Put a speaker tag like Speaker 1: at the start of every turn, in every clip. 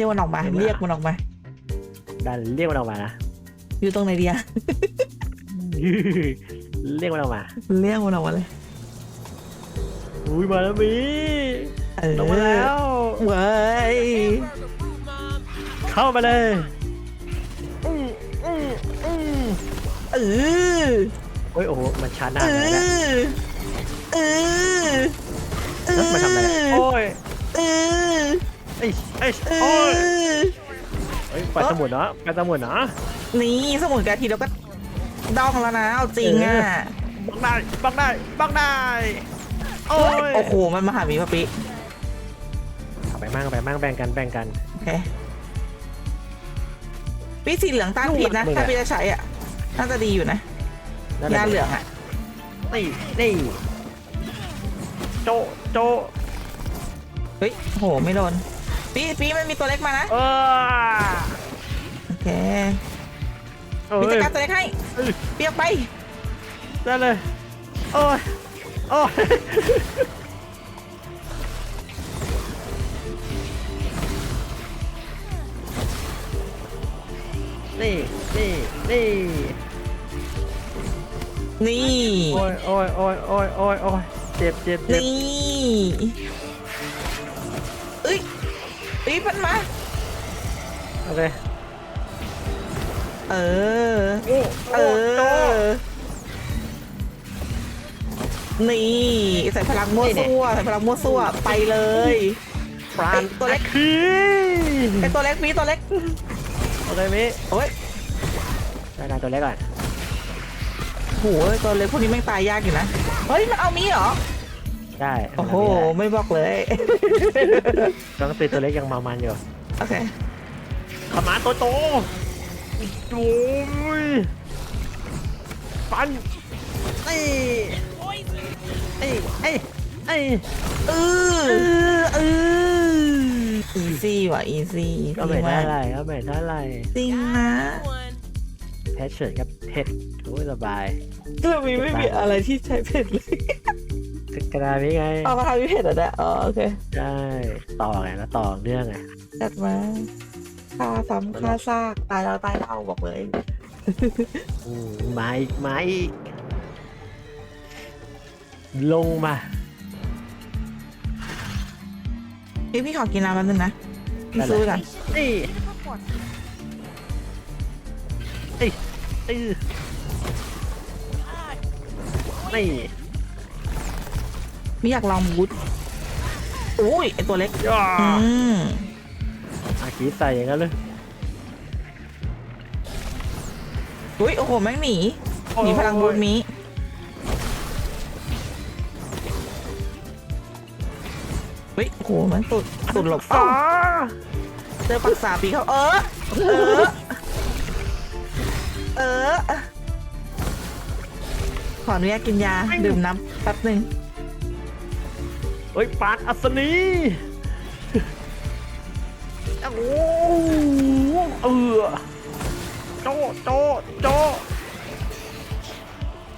Speaker 1: เรียกมันออกมา เรียกมันออกมา
Speaker 2: ดันเรียกมันออกมานะ
Speaker 1: อยู่ตรงไหนดีอะ
Speaker 2: เรียกมันออกมา
Speaker 1: เรียกมันออกมาเลย
Speaker 2: อุ้ยมาแล้วมี
Speaker 1: เออ
Speaker 2: ลงมาแล้ว
Speaker 1: เว้ย
Speaker 2: เข้ามาเลย
Speaker 1: เออ
Speaker 2: โอ้ยโอ้โหมันชาร์จหน้า
Speaker 1: เอ
Speaker 2: เลยนะ
Speaker 1: อเออเออ
Speaker 2: แล้วมันทำอะไรโอ้ย
Speaker 1: เออ
Speaker 2: เอ้ยเอ้ย
Speaker 1: เอ
Speaker 2: โอ้ย
Speaker 1: อ
Speaker 2: เฮ้ยปล่อยสมุนเนาะปล่อยสมุนเนาะ
Speaker 1: นี่สมุนกะทิแล้วก็ดองแล้วนะเอาจริงอะ
Speaker 2: บังได้บังได้บังได้โอ้ย
Speaker 1: โอ้โหมันมาหามีปะปิ
Speaker 2: เอาไปมั่งเอาไปมั่งแบ่งกันแบ่งกัน
Speaker 1: โอเคปีสีเหลืองต้านพิษนะ
Speaker 2: ลูกหลักมึงอะ
Speaker 1: ถ้าพี่จะใช้อะน่าจะดีอยู่นะ
Speaker 2: นั่นแหละ
Speaker 1: ยาเหลืองอะ
Speaker 2: นี่นี่โจโจ
Speaker 1: เฮ้ยโหไม่โดน ปีปีมันมีตัวเล็กมานะ
Speaker 2: เออ
Speaker 1: โอเค
Speaker 2: เอ้
Speaker 1: มีจัด
Speaker 2: ย
Speaker 1: การตัวเล็กให้
Speaker 2: เอ้ย
Speaker 1: เปียกไป
Speaker 2: ได้เลย โอ้ย โอ้ย นี่ นี่ นี่
Speaker 1: นี่
Speaker 2: โอ้ยโอ้ยโอ้ยโอ้ยโอ้ยโอ้ยเจ็บเจ็บเจ็บ
Speaker 1: นี่เอ้ย ปีมันมา
Speaker 2: โอเค
Speaker 1: เออ
Speaker 2: โอ้
Speaker 1: เอ
Speaker 2: โจ
Speaker 1: อนี่ใส่พลังมั่วซั่วใส่พลังมั่วซั่วไปเลย
Speaker 2: ปราณ
Speaker 1: เอ้ยตัวเล็ก
Speaker 2: คือ
Speaker 1: ไอตัวเล็กปีตัวเล็ก
Speaker 2: โอเคมิ
Speaker 1: โอ้ย
Speaker 2: ได้ได้ตัวเล็กก่อน
Speaker 1: โหตัวเล็กพวกนี้แม่งตายยากอยู่นะ เฮ้ย มันเอามีเหรอ
Speaker 2: ได้
Speaker 1: โอ้โห ไม่บอกเลย
Speaker 2: ต้องตีตัวเล็กยังเมามันอยู่
Speaker 1: โอเค
Speaker 2: ขมาโตโตโอ้ยฟันไอ้ไอ้ไอ้ไอ้
Speaker 1: เออเอออีซี่ว่ะอีซี่
Speaker 2: ก็ไม่ได้ไรก็ไม่ได้ไร
Speaker 1: จริงนะ
Speaker 2: แพชเฉินกับเผ็ดโอ้ยสบาย
Speaker 1: ก็มีไม่มีอะไรที่ใช้เผ็ดเลย
Speaker 2: กระดาษนี้ไง
Speaker 1: เอามาทำพิเผ็ดอะนะอ๋อโอเค
Speaker 2: ใช่ต่อไงแล้วต่อเนื่องไง
Speaker 1: จัดมาฆ่าซ้ำฆ่าซากตายแล้วตายเล่าบอกเลย
Speaker 2: อืมมาอีกมาอีกลงมา
Speaker 1: พี่พี่ขอกินน้ำแป๊บนึงนะพี่ซื้อกัน
Speaker 2: นี่เอ้ยเอ้ยนี่
Speaker 1: ไม่อยากลองบูทอุ้ยไอตัวเล็ก
Speaker 2: ย่า
Speaker 1: อืม
Speaker 2: อากีใส่อย่างนั้นเลย
Speaker 1: อุ้ยโอ้โหแม่งหนีหนีพลังบูทมีเฮ้ยโอ้โหมันตุดตุดหลบ
Speaker 2: อ๋อ
Speaker 1: เอ้าเจอปักษาปีเขาเออเออเออขออนุญาตกินยาดื่มน้ำแป๊บหนึ่ง
Speaker 2: เฮ้ยปานอัศนีโอ้โหเออโจโจโจ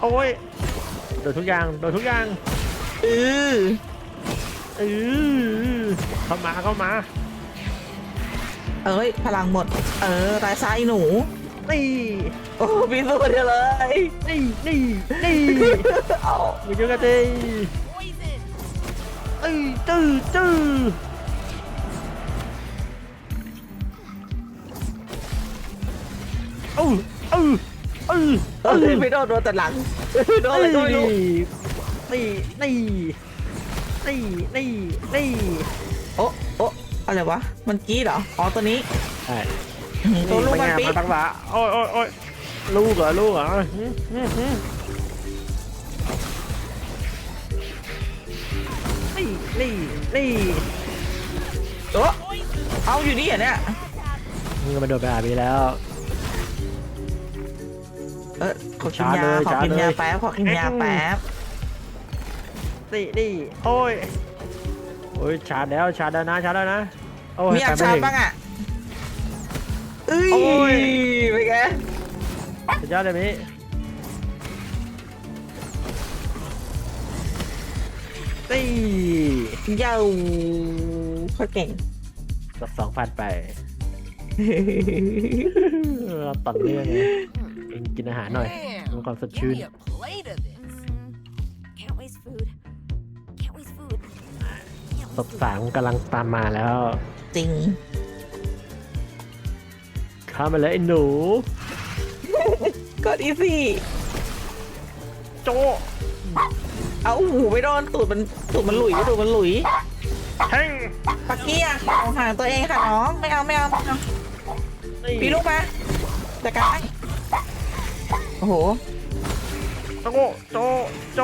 Speaker 2: โอ้ยโดนทุกอย่างโดนทุกอย่าง
Speaker 1: เออ
Speaker 2: เออเข้ามาเข้ามา
Speaker 1: เอ้ย พลังหมด เออตายซ้ายหนู
Speaker 2: นี่
Speaker 1: โอ้พี่สู้เดียวเลย
Speaker 2: นี่นี่นี่
Speaker 1: เอา
Speaker 2: มึงยังไงดีเอ้ยจื้อจื้อเอ้าเอ้าเอ้า
Speaker 1: เออไม่โดนโดนแต่หลังโดนอะไรก็ไม่รู้
Speaker 2: นี่นี่นี่นี่นี่
Speaker 1: โอ้โอ้อะไรวะ มันกี้เหรอ อ๋อ ตัวนี้
Speaker 2: ใช่
Speaker 1: ตัวลูกมันปี
Speaker 2: มาตั้งลาโอ้ยโอ้ยโอ้ยลูกเหรอลูกเหรอ นี่นี่นี่
Speaker 1: โอ้เอาอยู่นี่เหรอเนี่ย
Speaker 2: มึงก็มาโดนไปหาพี่แล้ว
Speaker 1: เออขอกิน
Speaker 2: ช้ายาเลย
Speaker 1: ขอกิน
Speaker 2: ช้าเลย
Speaker 1: ยาแป๊บขอกินยาแป๊บ
Speaker 2: นี่นี่โอ้ยโอ้ยชาร์จแล้วชาร์จแล้วนะชาร์จแล้วนะโอ้ย
Speaker 1: มีอยาก
Speaker 2: ไป
Speaker 1: ชา
Speaker 2: ไม่
Speaker 1: ร์จ
Speaker 2: ถึง
Speaker 1: บ้างอะเอ้ย
Speaker 2: โอ้ย
Speaker 1: เป็นไง
Speaker 2: สุดยอดเลยมิ นี่
Speaker 1: เย้าเขาเก่ง
Speaker 2: สักสองพันไปเราต่อเนื่องเลยเองกินอาหารหน่อย
Speaker 3: Man,
Speaker 2: มีความสด
Speaker 3: give
Speaker 2: ชื่น
Speaker 3: me a plate of this.
Speaker 4: Can't waste food. Can't waste food. Can't
Speaker 2: ศพ
Speaker 4: waste food.
Speaker 2: สามกำลังตามมาแล้ว
Speaker 1: จริง
Speaker 2: เข้ามาเลยไอ้หนู
Speaker 1: ก็อีซี่
Speaker 2: โจ
Speaker 1: เอาหูไม่โดนตูดมันตูดมันหลุยตูดมันหลุย
Speaker 2: แท่ง
Speaker 1: ปักกี้อะเอาห่างตัวเองค่ะน้องไม่เอาไม่เอาไม่เอา
Speaker 2: นี่
Speaker 1: ปีลูกมาจัดการให้โอ้โห
Speaker 2: โจโจโจ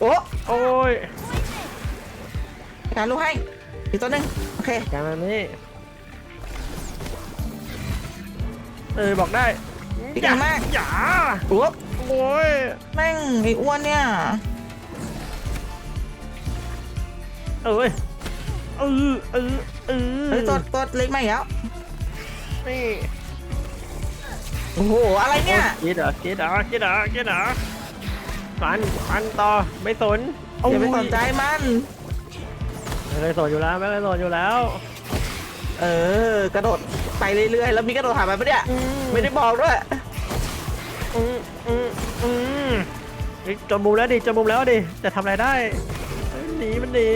Speaker 1: โอ้
Speaker 2: โอ้ย
Speaker 1: จัดการลูกให้อีกตัวหนึ่งโอเค
Speaker 2: การมานี่เออบอกได้
Speaker 1: พี่เก่งมาก
Speaker 2: อย่า
Speaker 1: โอ้
Speaker 2: โอ้ย
Speaker 1: แม่งไอ้อ้วนเนี่ย
Speaker 2: เอ้ยเออเออเออ
Speaker 1: เฮ้ยตัวตัวเล็กมาอีกแล้ว
Speaker 2: นี่
Speaker 1: โอ้โห อะไรเนี่ย
Speaker 2: คิดเหรอคิดเหรอคิดเหรอคิดเหรอฟันฟันต่อไม่สน
Speaker 1: อย่าไปสนใจมัน
Speaker 2: ไม่เคยสนอยู่แล้วไม่เคยสนอยู่แล้ว
Speaker 1: เออ กระโดดไปเรื่อยๆ แล้วมีกระโดดหาไปปะเนี่ย ไม่ได้บอกด้วย
Speaker 2: อืมอืมอืมเฮ้ยจนมุมแล้วดิจนมุมแล้วดิจะทำอะไรได้เฮ้ยหนีมันหนี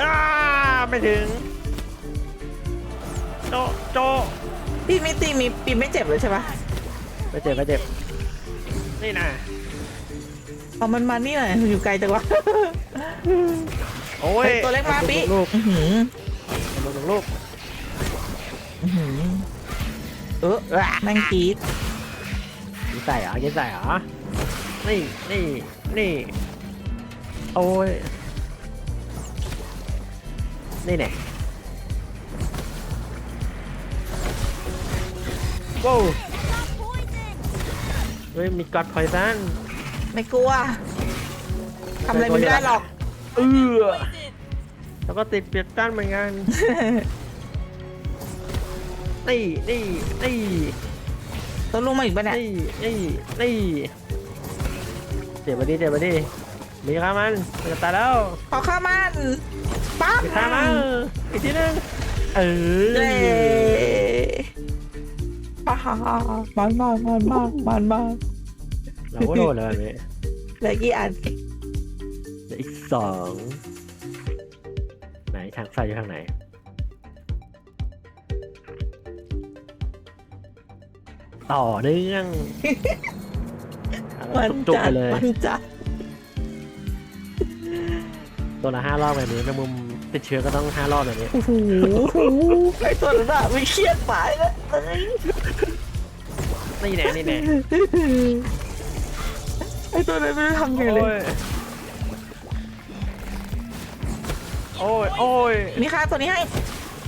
Speaker 2: อ้าไม่ถึง โจโจ
Speaker 1: พี่มิตีมีปีไม่เจ็บเลยใช่ปะ
Speaker 2: ไปเจ็บไปเจ็บนี่นะ
Speaker 1: เอามันมานี่หน่อยอยู่ไกลจังวะ
Speaker 2: โอ้ย
Speaker 1: เฮ้ยตัวเล็กมาปี
Speaker 2: ลูก
Speaker 1: อื้อหือ
Speaker 2: ลูกลูกลูก
Speaker 1: อื้อหือ เออแม่งกรีด
Speaker 2: ยิงใส่เหรอยิงใส่เหรอ นี่ นี่ นี่ โอ้ย นี่เนี่ยว้าวเฮ้ย มีกอดพอยซัน
Speaker 1: ไม่กลัวทำอะไรไม่ได้หรอก
Speaker 2: เออแล้วก็ติดเปียกกั้นเหมือนกัน นี่นี่นี่
Speaker 1: ตัวลงมาอีกปะเนี่ย
Speaker 2: นี่นี่นี่เจ็บมาดิเจ็บมาดิมีข้ามันจะตายแล้ว
Speaker 1: ขอข้ามันปั๊บ
Speaker 2: ข้ามันอีกทีนึงเออ
Speaker 1: เย้ฮ่าฮ่ามันมากมันมากมันมาก
Speaker 2: เราก็โดนแล้วนี้
Speaker 1: เหลือกี่อัน
Speaker 2: เหลืออีกสองไหนทางไฟอยู่ทางไหน ต่อเนื่องเอา
Speaker 1: มัน
Speaker 2: จุกๆ
Speaker 1: จั
Speaker 2: ไป
Speaker 1: ด
Speaker 2: เลย
Speaker 1: มันจัด
Speaker 2: ตัวละห้ารอบแบบนี้แมงมุมติดเชื้อก็ต้องห้ารอบแบบนี้
Speaker 1: โอ้โหไอตัวนั้นอะไม่เครียดหมายแล้วเอ้ย
Speaker 2: นี่แน่นี่แน่
Speaker 1: ไอตัวนั้นไม่รู้ทำไงเล
Speaker 2: โอ้
Speaker 1: ย
Speaker 2: ยโอ้ยโอ้ย
Speaker 1: นี่ค่ะตัวนี้ให้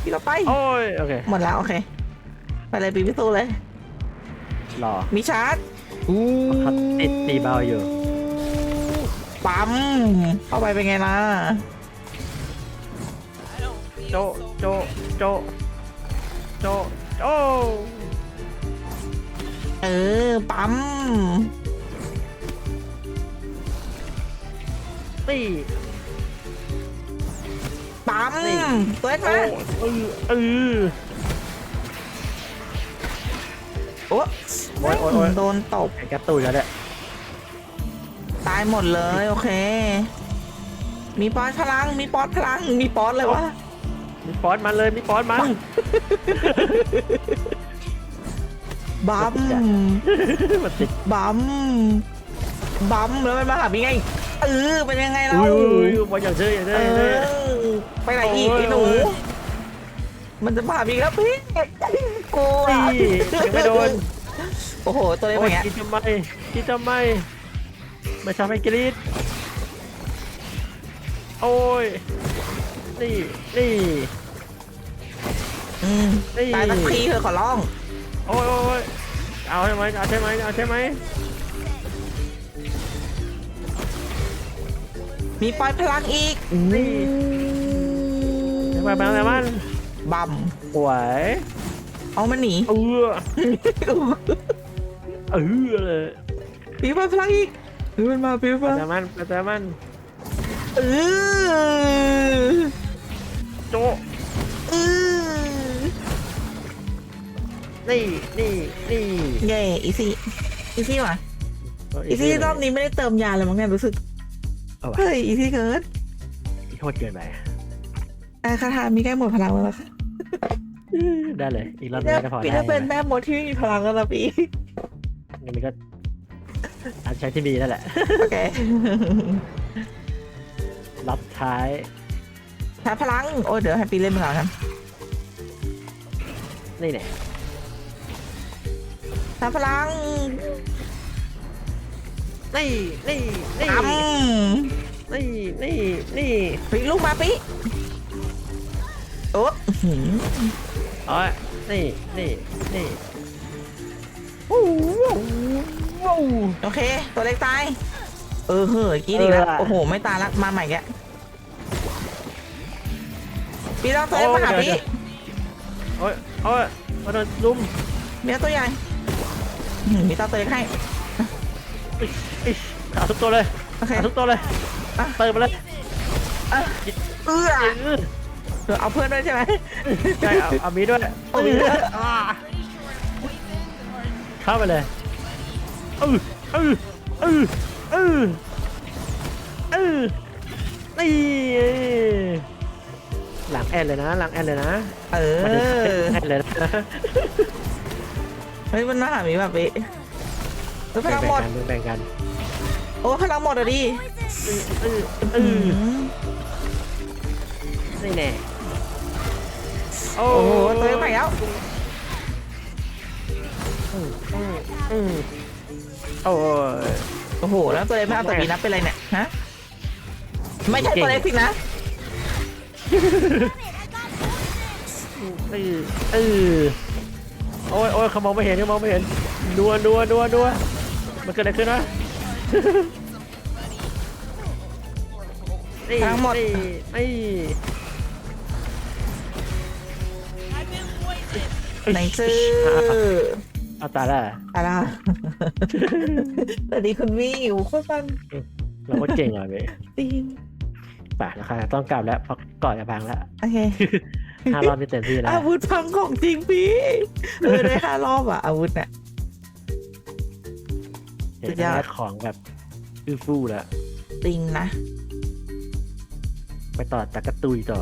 Speaker 1: พี่เราไป
Speaker 2: โอ้ยโอเค
Speaker 1: หมดแล้วโอเคไปเลยปีพิสูจน์เลย
Speaker 2: รอ
Speaker 1: มีชาร์จ
Speaker 2: เขาติดตีเบาอยู่
Speaker 1: ปั๊ม เข้าไปเป็นไงล่ะ
Speaker 2: โจโจโจโจโจ
Speaker 1: เออ ปั๊ม
Speaker 2: นี่
Speaker 1: ปั๊ม
Speaker 2: นี่
Speaker 1: ตัวเล็ก
Speaker 2: โอ้
Speaker 1: มา
Speaker 2: เออเออ
Speaker 1: โอ้
Speaker 2: โอ้ยโอ้ยโอ้ย
Speaker 1: โดนตบ
Speaker 2: ไอ้กระตุยแล้วเนี่ย
Speaker 1: ตายหมดเลยโอเค มีปอดพลัง มีปอดพลัง มีปอดเลยวะ
Speaker 2: มีฟอสมันเลยมีฟอสมัน
Speaker 1: บัม
Speaker 2: มันติด
Speaker 1: บัมบัมแล้วมันมาหาพี่ไงเออเป็นยังไงเรา
Speaker 2: อุ้ยอุ้ยอุ้ยมาอย่างเชื่ออย่าง
Speaker 1: เอ
Speaker 2: เชื่ออย่างเชื่อ
Speaker 1: อไปไหนอีก
Speaker 2: โอ้ย
Speaker 1: ไอ้หนู
Speaker 2: โอ้ย
Speaker 1: มันจะมาหาพี่แล้วพี่กลัว
Speaker 2: นี่ยังไม่โดน
Speaker 1: โอ้โห ตัวเล็ก
Speaker 2: โอ้
Speaker 1: เป็นไง
Speaker 2: ยกินทำไมกินทำไมไม่ชอบให้กรีดโอ้ยนี่นี่
Speaker 1: อืม
Speaker 2: นี่
Speaker 1: ตายสักทีเถอะขอร้อง
Speaker 2: โอ้ยโอ้ยโอ้ยเอาใช่ไหมเอาใช่ไหมเอาใช่ไหม
Speaker 1: มีปล่อยพลังอีก
Speaker 2: นี่ใช่ไหมไปแล้วมัน
Speaker 1: บัม
Speaker 2: สวย
Speaker 1: เอามันหนี
Speaker 2: เออ เออเลย
Speaker 1: ปีปล่อยพลังอีกเฮ้ยมันมาปีปล่อย
Speaker 2: แต่มันแต่มัน
Speaker 1: เออ
Speaker 2: โจ
Speaker 1: เออ
Speaker 2: นี่นี่นี่
Speaker 1: เย่อีซี่อีซี่ว่ะอีซี่รอบนี้ไม่ได้เติมยาเลยมั้งเนี่ยรู้สึก
Speaker 2: เอาวะ
Speaker 1: เฮ้ยอีซี่เกิน
Speaker 2: โทษเกินไป
Speaker 1: อะคาถามีใกล้หมดพลังแล้วนะคะ
Speaker 2: ได้เลย อีกรอบนึ
Speaker 1: เนี่
Speaker 2: ง
Speaker 1: ย
Speaker 2: ก็พอ
Speaker 1: พี่
Speaker 2: ได้
Speaker 1: ถ้าเป็นแม่มดที่ไม่มีพลังแล้วนะพี่
Speaker 2: อันนี้ก็อันใช้ที่มีนั่นแหละ
Speaker 1: โอเค
Speaker 2: รับท้าย
Speaker 1: ใช้พลัง โอ้เดี๋ยวให้ปีเล่นพลังกัน
Speaker 2: นี่เนี่ย
Speaker 1: ใช้พลัง
Speaker 2: นี่นี่นี่
Speaker 1: อ้ำ
Speaker 2: นี่นี่นี่
Speaker 1: ปีลูกมาปีโอ้อื้อหือ
Speaker 2: เอ๋อนี่นี่นี่
Speaker 1: โอ เค ตัวเล็กตาย เออเฮ้ยกรีดอีกแล้ว โอ้โห ไม่ตายละมาใหม่แกปีต้องตัวเล็กมาหาปี
Speaker 2: โอ้ยโอ้ยมาโดนลุม
Speaker 1: มีตัวใหญ่อื้อหือมีตัวตัวเล็กให้
Speaker 2: อิ๊ยอิ๊ยขาทุกตัวเลย
Speaker 1: โอเค
Speaker 2: ขาทุกตัวเลย
Speaker 1: อะ
Speaker 2: เติมมาเลย
Speaker 1: อะเอื้อ
Speaker 2: อื้อ
Speaker 1: เดี๋ยวเอาเพื่อนด้วยใช่ไหม
Speaker 2: ใช่เอาเอามีด้วย
Speaker 1: เออ
Speaker 2: อ่าเข้าไปเลย เออเออเออเออเออนี่หลังแอนเลยนะ หลังแอนเลยนะ
Speaker 1: เอ
Speaker 2: มันจะ
Speaker 1: อ
Speaker 2: แอนเลยนะ
Speaker 1: เฮ้ยมันมาหามีแบบปีเฮ้ยพลังหมด
Speaker 2: แบ่งกันแบ่งกัน
Speaker 1: โอ้พลังหมดอะดิ
Speaker 2: เออเออเอ
Speaker 1: อื
Speaker 2: อ
Speaker 1: ม
Speaker 2: นี่แน่โอ้
Speaker 1: โอ้โหตัวเล็กไปแล้ว
Speaker 2: อืมอืมอืม โอ้ย
Speaker 1: โอ้โห แล้วตัวเล็กไม่เอาตัวนี้นับเป็นไรเนี่ย ฮะ ไม่ใช่ตัวเล็กสินะ
Speaker 2: เออเออโอ้ยโอ้ยเขามองไม่เห็นเขามองไม่เห็นนัวนัวนัวนัวมันเกิดอะไรขึ้นวะนี่
Speaker 1: ทั้งหมด
Speaker 2: นี่นี่
Speaker 1: ไหนซื้อ
Speaker 2: เอาตายแล้ว
Speaker 1: อะไรวะสวัสดีคุณวี่อยู่โคตรฟัน
Speaker 2: เราก็เก่งอะเว้ย
Speaker 1: จริง
Speaker 2: ป่ะนะครับต้องกลับแล้วเพราะก่อนจะพังแล้ว
Speaker 1: โอเค
Speaker 2: ห้ารอบนี่เต็มที่แล้ว
Speaker 1: อาวุธพังของจริงพี่เออได้ห้ารอบอะ อาวุธเนี่ย
Speaker 2: เห็น
Speaker 1: สุดยอด
Speaker 2: ได้ของแบบอื้อฟู่แล้ว
Speaker 1: จริงนะ
Speaker 2: ไปต่อจากกระตุยต่อ